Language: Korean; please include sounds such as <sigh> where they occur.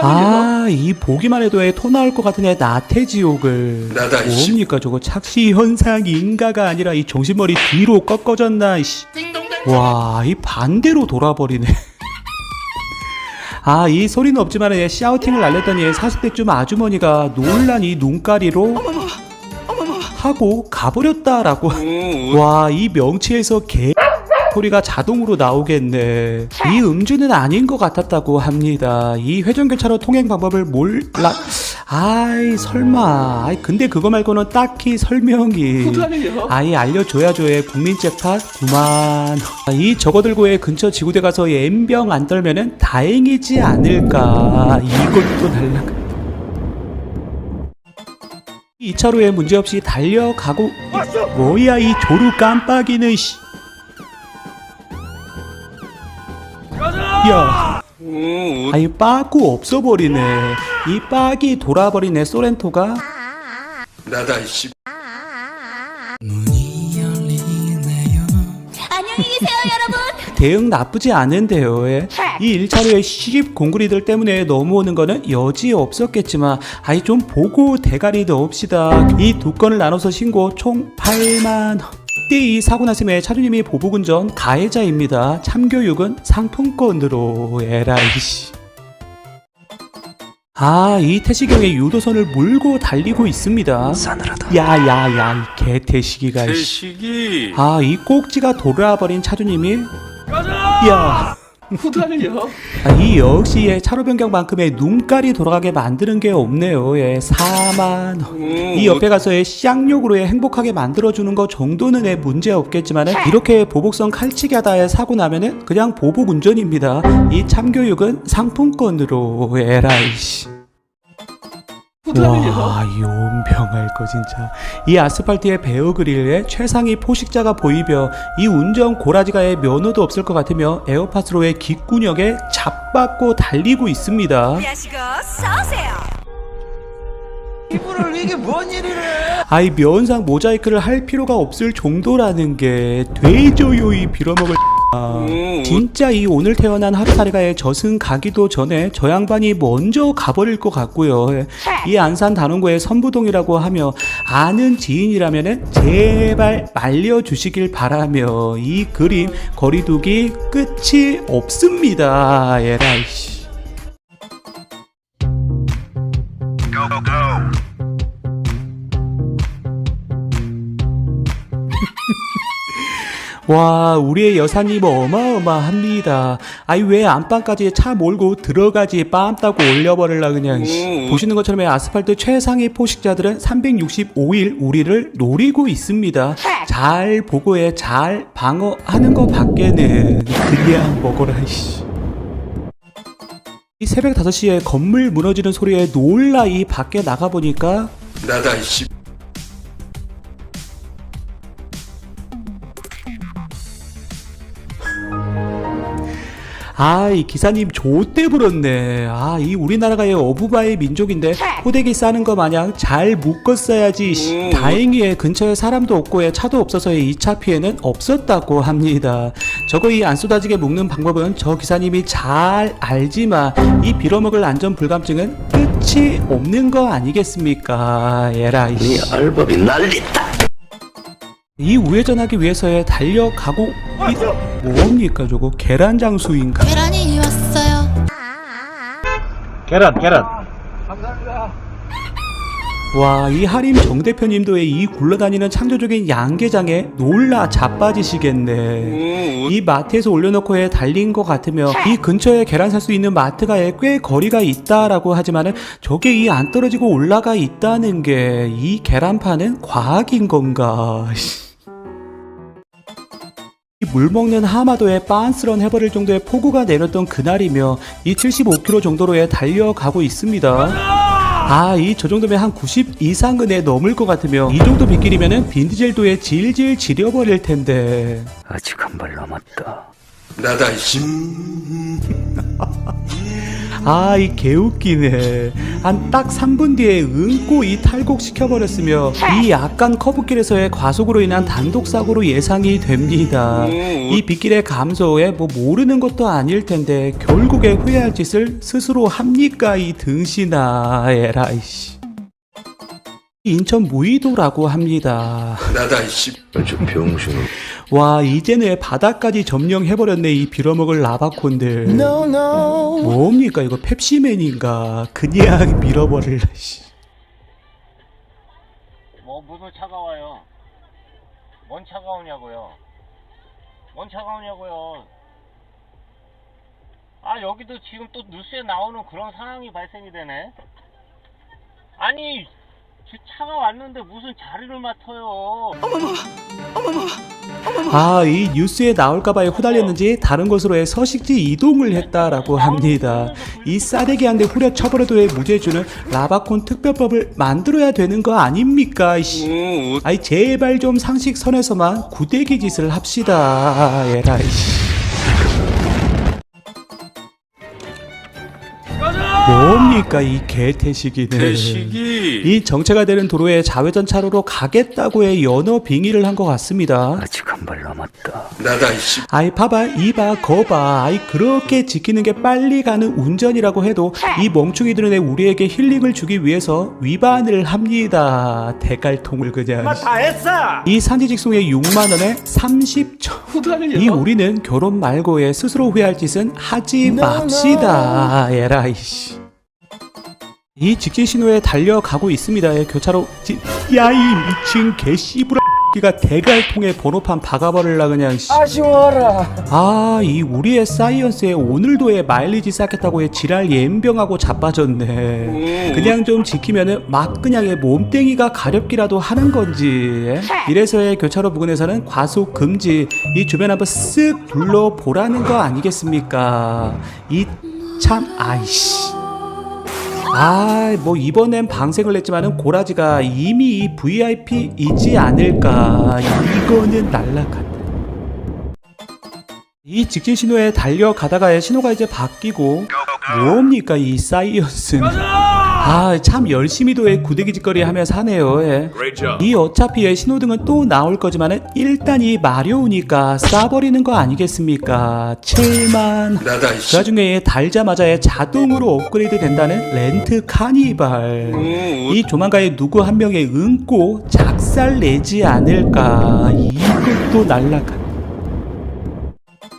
아, 이 보기만 해도 애 토 나올 것 같은 애 나태지옥을. 나다, 이씨. 뭡니까 저거 착시 현상 인가가 아니라 이 정신머리 뒤로 꺾어졌나 이씨. 와, 이 반대로 돌아버리네. <laughs> 아, 이 소리는 없지만 얘 샤우팅을 날렸더니 40대쯤 아주머니가 놀란 이 눈가리로 하고 가버렸다라고. 와, 이 명치에서 개 소리가 자동으로 나오겠네. 이 음주는 아닌 것 같았다고 합니다. 이 회전교차로 통행 방법을 몰라. 아이, 설마. 아이, 근데 그거 말고는 딱히 설명이. 아이, 알려줘야죠. 예, 국민 잭팟 9만. 이 저거 들고의 근처 지구대 가서 엠병 안 떨면은 다행이지 않을까. 이것도 날라가. 2차로에 문제없이 달려가고 뭐야 이 조루 깜빡이는 씨. 야, 아이 빠꾸 없어버리네. 이 빡이 돌아버리네 소렌토가. 나다 이씨. 안녕히 계세요, 여러분. 대응 나쁘지 않은데요. 예. 이 1차로에 시집 공구리들 때문에 넘어오는 거는 여지 없었겠지만 아이 좀 보고 대가리 넣읍시다. 이 두 건을 나눠서 신고 총 8만 원. 이 사고 났음에 차주님이 보복운전 가해자입니다. 참교육은 상품권으로 에라이씨. 아, 이 태시경의 유도선을 물고 달리고 있습니다. 싸늘하다. 야야야, 이 개태시기가. 대식이. 아, 이 꼭지가 돌아버린 차주님이 야, 후달려. 아, 이 역시 예, 차로 변경만큼의 눈깔이 돌아가게 만드는 게 없네요. 예, 4만 원. 이 옆에 가서 의 쌍욕으로 예, 행복하게 만들어주는 거 정도는 예, 문제 없겠지만 이렇게 보복성 칼치기 하다에 사고 나면은 그냥 보복 운전입니다. 이 참교육은 상품권으로 에라이씨. 와, 이 온병할 거 진짜. 이 아스팔트의 베어 그릴에 최상위 포식자가 보이며 이 운전 고라지가의 면허도 없을 것 같으며 에어파스로의 귓구녕에 잡받고 달리고 있습니다. 야시고 싸우세요. 이분을 이게 뭔 일이래? 아이 면상 모자이크를 할 필요가 없을 정도라는 게 되죠 요 이 빌어먹을 아, 진짜 이 오늘 태어난 하루살이가의 저승 가기도 전에 저 양반이 먼저 가버릴 것 같고요. 이 안산 단원고의 선부동이라고 하며 아는 지인이라면은 제발 말려주시길 바라며 이 그림 거리두기 끝이 없습니다. 에라이 씨 <laughs> 와, 우리의 여사님 어마어마합니다. 아이, 왜 안방까지 차 몰고 들어가지 빰 따고 올려버릴라, 그냥. 씨. 보시는 것처럼 이 아스팔트 최상위 포식자들은 365일 우리를 노리고 있습니다. 잘 보고해, 잘 방어하는 것 밖에는 그냥 먹어라, 씨. 이 새벽 5시에 건물 무너지는 소리에 놀라 이 밖에 나가보니까 나다 이씨. 아, 이 기사님 좋대 불었네. 아, 이 우리나라가 어부바의 민족인데 호되기 싸는 거 마냥 잘 묶었어야지. 씨. 다행히 근처에 사람도 없고 에 차도 없어서 2차 피해는 없었다고 합니다. 저거 이 안 쏟아지게 묶는 방법은 저 기사님이 잘 알지만 이 빌어먹을 안전 불감증은 끝이 없는 거 아니겠습니까? 에라이. 이 알법이 난리다. 이 우회전하기 위해서의 달려가고 이 뭡니까 저거 계란 장수인가? 계란이 왔어요. 계란 계란. 와, 이 하림 정 대표님도 이 굴러다니는 창조적인 양계장에 놀라 자빠지시겠네. 이 마트에서 올려놓고 해 달린 것 같으며 이 근처에 계란 살 수 있는 마트가 꽤 거리가 있다라고 하지만은 저게 이 안 떨어지고 올라가 있다는 게 이 계란파는 과학인 건가? <laughs> 이물 먹는 하마도에 빤스런 해버릴 정도의 폭우가 내렸던 그날이며 이 75km 정도로에 달려가고 있습니다. 아, 이 저 정도면 한 90 이상은 에 넘을 것 같으며 이 정도 빗길이면은 빈디젤도에 질질 지려버릴 텐데. 아직 한 발 남았다. 나다 이씨. <laughs> 아, 이 개웃기네. 한 딱 3분 뒤에 응고 이 탈곡시켜버렸으며, 이 약간 커브길에서의 과속으로 인한 단독 사고로 예상이 됩니다. 이 빗길의 감소에 뭐 모르는 것도 아닐 텐데, 결국에 후회할 짓을 스스로 합니까? 이 등신아, 에라이씨. 인천 무의도라고 합니다. 나다 이씨. 좀 병신을 와 이제는 바닥까지 점령해버렸네 이 빌어먹을 라바콘들 뭡니까 이거 펩시맨인가 그냥 <laughs> 밀어버릴라 씨. 뭐 무슨 차가 와요? 뭔 차가 오냐고요? 뭔 차가 오냐고요? 아 여기도 지금 또 뉴스에 나오는 그런 상황이 발생이 되네. 아니 저 차가 왔는데 무슨 자리를 맡아요? 아, 이 뉴스에 나올까봐 후달렸는지 다른 곳으로의 서식지 이동을 했다라고 합니다. 이 싸대기 한대 후려 쳐버려도의 무죄주는 라바콘 특별법을 만들어야 되는 거 아닙니까? 아이 제발 좀 상식 선에서만 구대기 짓을 합시다. 에라이 뭡니까 이 개태식이네. 대식이. 이 정체가 되는 도로에 좌회전 차로로 가겠다고의 연어 빙의를 한 것 같습니다. 아직 한 발 남았다. 나다 이씨. 아이 봐봐 이봐 거봐 아이 그렇게 지키는 게 빨리 가는 운전이라고 해도 이 멍충이들은 우리에게 힐링을 주기 위해서 위반을 합니다 대갈통을 그냥 다 했어. 이 산지직송의 6만 원에 30초 후달려. 이 우리는 결혼 말고의 스스로 후회할 짓은 하지 맙시다 에라이 씨 이 직진 신호에 달려가고 있습니다 예, 교차로 지... 야이 미친 개씨부라 가 대갈통에 번호판 박아버릴라 그냥 씨. 아쉬워라. 아, 이 우리의 사이언스에 오늘도의 마일리지 쌓겠다고의 지랄 옌병하고 자빠졌네. 그냥 좀 지키면은 막 그냥의 몸땡이가 가렵기라도 하는 건지. 예? 이래서의 교차로 부근에서는 과속 금지. 이 주변 한번 쓱 둘러보라는 거 아니겠습니까? 이 참 아이씨. 아, 뭐 이번엔 방생을 했지만은 고라지가 이미 VIP이지 않을까. 이거는 날라간다. 이 직진 신호에 달려가다가 신호가 이제 바뀌고 뭡니까 이 사이언스는 아 참 열심히도의 구대기 짓거리 하며 사네요 예. 이 어차피 의 신호등은 또 나올 거지만은 일단 이 마려우니까 쏴버리는 거 아니겠습니까? 7만. 나다 그 달자마자 자동으로 업그레이드 된다는 렌트 카니발. 오, 이 조만간에 누구 한 명의 응고 작살 내지 않을까. 이것도 날라가